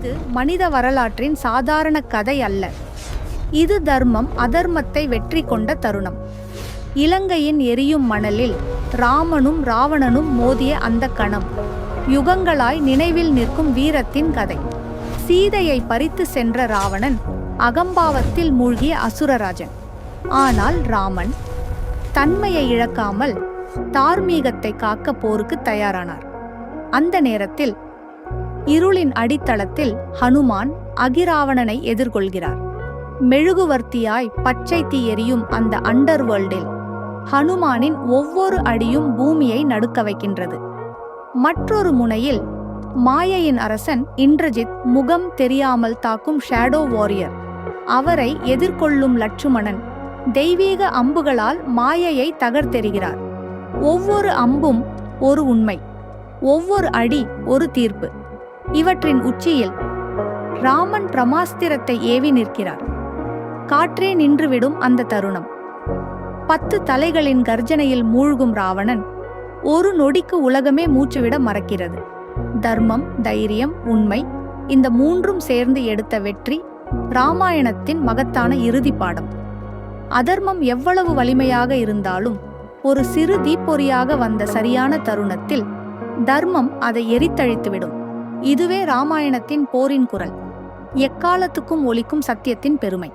இது மனித வரலாற்றின் சாதாரண கதை அல்ல. இது தர்மம் அதர்மத்தை வெற்றி கொண்ட தருணம். இலங்கையின் எரியும் மணலில் ராமனும் ராவணனும் மோதிய அந்த கணம் யுகங்களாய் நினைவில் நிற்கும் வீரத்தின் கதை. சீதையை பறித்து சென்ற ராவணன் அகம்பாவத்தில் மூழ்கிய அசுரராஜன். ஆனால் ராமன் தன்மையை இழக்காமல் தார்மீகத்தை காக்க போருக்கு தயாரானார். அந்த நேரத்தில் இருளின் அடித்தளத்தில் ஹனுமான் அகிராவணனை எதிர்கொள்கிறார். மெழுகுவர்த்தியாய் பச்சை தீ எரியும் அந்த அண்டர் வேர்ல்டில் ஹனுமானின் ஒவ்வொரு அடியும் பூமியை நடுக்க வைக்கின்றது. மற்றொரு முனையில் மாயையின் அரசன் இந்திரஜித் முகம் தெரியாமல் தாக்கும் ஷேடோ வாரியர். அவரை எதிர்கொள்ளும் லட்சுமணன் தெய்வீக அம்புகளால் மாயையை தகர்த்தெறிகிறார். ஒவ்வொரு அம்பும் ஒரு உண்மை ஒவ்வொரு அடி ஒரு தீர்ப்பு. இவற்றின் உச்சியில் ராமன் பிரமாஸ்திரத்தை ஏவி நிற்கிறார். காற்றே நின்றுவிடும் அந்த தருணம். பத்து தலைகளின் கர்ஜனையில் மூழ்கும் ராவணன் ஒரு நொடிக்கு உலகமே மூச்சுவிட மறக்கிறது. தர்மம் தைரியம் உண்மை இந்த மூன்றும் சேர்ந்து எடுத்த வெற்றி ராமாயணத்தின் மகத்தான இறுதி பாடம். அதர்மம் எவ்வளவு வலிமையாக இருந்தாலும் ஒரு சிறு தீப்பொறியாக வந்த சரியான தருணத்தில் தர்மம் அதை எரித்தழித்துவிடும். இதுவே ராமாயணத்தின் போரின் குரல். எக்காலத்துக்கும் ஒலிக்கும் சத்தியத்தின் பெருமை.